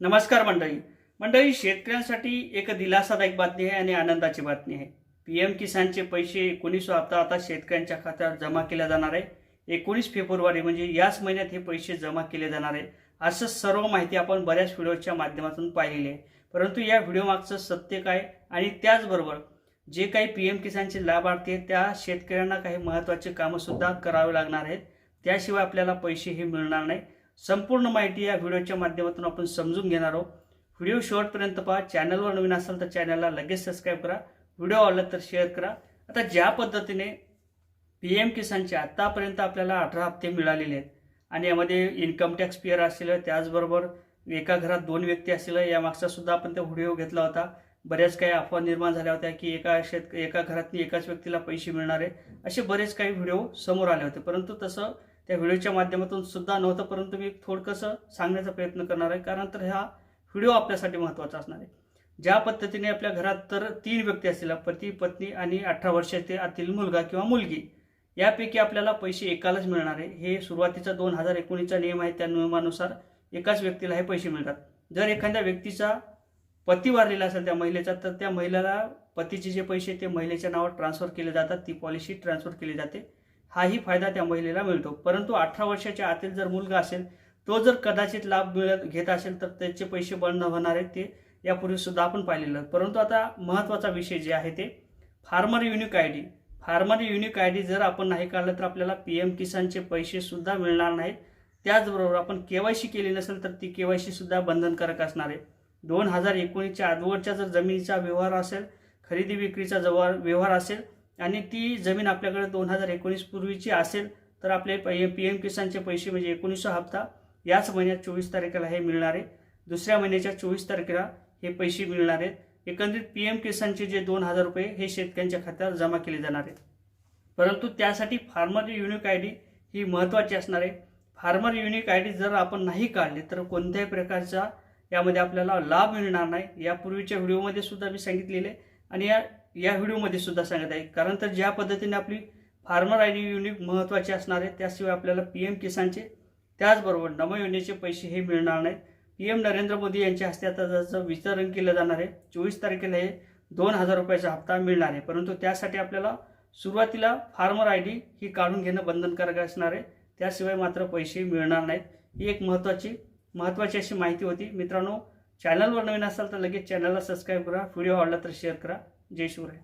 नमस्कार मंडळी. मंडळी शेतकऱ्यांसाठी एक दिलासादायक बातमी आहे आणि आनंदाची बातमी आहे. पी एम किसानचे पैसे एकोणीस हप्ता आता शेतकऱ्यांच्या खात्यावर जमा केल्या जाणार आहे. एकोणीस फेब्रुवारी म्हणजे याच महिन्यात हे पैसे जमा केले जाणार आहे. असं सर्व माहिती आपण बऱ्याच व्हिडिओच्या माध्यमातून पाहिलेली आहे. परंतु या व्हिडिओमागचं सत्य काय आणि त्याचबरोबर जे काही पी एम किसानचे लाभार्थी आहेत त्या शेतकऱ्यांना काही महत्त्वाचे कामंसुद्धा करावे लागणार आहेत. त्याशिवाय आपल्याला पैसेही मिळणार नाही. संपूर्ण माहिती या व्हिडिओच्या माध्यमातून आपण समजून घेणार आहोत. व्हिडिओ शेवटपर्यंत पहा. चॅनलवर नवीन असाल तर चॅनलला लगेच सबस्क्राईब करा. व्हिडिओ आवडला तर शेअर करा. आता ज्या पद्धतीने पी एम किसानचे आत्तापर्यंत आपल्याला अठरा हप्ते मिळालेले आहेत आणि यामध्ये इन्कम टॅक्स पेअर असेल त्याचबरोबर एका घरात दोन व्यक्ती असेल यामागचा सुद्धा आपण त्या व्हिडिओ घेतला होता. बऱ्याच काही अफवा निर्माण झाल्या होत्या की एका शेत एका घरातनी एकाच व्यक्तीला पैसे मिळणार आहे. असे बरेच काही व्हिडिओ समोर आले होते. परंतु तसं त्या व्हिडिओच्या माध्यमातून सुद्धा नव्हतं परंतु मी थोडकंसं सांगण्याचा प्रयत्न करणार आहे. कारण तर हा व्हिडिओ आपल्यासाठी महत्त्वाचा असणार आहे. ज्या पद्धतीने आपल्या घरात तर तीन व्यक्ती असतील पती पत्नी आणि अठरा वर्षाचे आतील मुलगा किंवा मुलगी यापैकी आपल्याला पैसे एकालाच मिळणार आहे. हे सुरुवातीचा दोन हजार एकोणीसचा नियम आहे. त्या नियमानुसार एकाच व्यक्तीला हे पैसे मिळतात. जर एखाद्या व्यक्तीचा पती वारलेला असेल त्या महिलेचा तर त्या महिलेला पतीचे जे पैसे ते महिलेच्या नावावर ट्रान्सफर केले जातात. ती पॉलिसी ट्रान्सफर केली जाते. हाही फायदा त्या महिलेला मिळतो. परंतु अठरा वर्षाच्या आतील जर मुलगा असेल तो जर कदाचित लाभ मिळत घेत असेल तर त्याचे पैसे बंद होणार आहेत ते यापूर्वी सुद्धा आपण पाहिलेलं परंतु आता महत्त्वाचा विषय जे आहे ते farmer unique I D. Farmer unique I D जर आपण नाही काढलं तर आपल्याला पी एम किसानचे पैसेसुद्धा मिळणार नाहीत. त्याचबरोबर आपण के वाय सी केली नसेल तर ती के वाय सीसुद्धा बंधनकारक असणार आहे. दोन हजार एकोणीसच्या आजवरच्या जर जमिनीचा व्यवहार असेल खरेदी विक्रीचा जवळ व्यवहार असेल आणि ती जमीन आपल्याकडे दोन हजार एकोणीस पूर्वीची असेल तर आपले पी एम किसानचे पैसे म्हणजे एकोणीसशे हप्ता याच महिन्यात चोवीस तारखेला हे मिळणार आहे. दुसऱ्या महिन्याच्या चोवीस तारखेला हे पैसे मिळणार आहेत. एकंदरीत पी एम किसानचे जे दोन हजार रुपये हे शेतकऱ्यांच्या खात्यावर जमा केले जाणार आहेत. परंतु त्यासाठी फार्मर युनिक आय डी ही महत्त्वाची असणार आहे. फार्मर युनिक आय डी जर आपण नाही काढले तर कोणत्याही प्रकारचा यामध्ये आपल्याला लाभ मिळणार नाही. यापूर्वीच्या व्हिडिओमध्ये सुद्धा मी सांगितलेले आणि या या व्हिडिओमध्ये सुद्धा सांगत आहे. कारण तर ज्या पद्धतीने आपली फार्मर आय डी युनिक महत्त्वाची असणार आहे त्याशिवाय आपल्याला पी एम किसानचे त्याचबरोबर नम योजनेचे पैसे हे मिळणार नाहीत. पी एम नरेंद्र मोदी यांच्या हस्ते आता त्याचं वितरण केलं जाणार आहे. चोवीस तारखेला हे दोन हजार रुपयाचा हप्ता मिळणार आहे. परंतु त्यासाठी आपल्याला सुरुवातीला फार्मर आय डी ही काढून घेणं बंधनकारक असणार आहे. त्याशिवाय मात्र पैसे मिळणार नाहीत. ही एक महत्त्वाची महत्त्वाची अशी माहिती होती. मित्रांनो चॅनलवर नवीन असाल तर लगेच चॅनलला सबस्क्राईब करा. व्हिडिओ आवडला तर शेअर करा. जय शिवराय.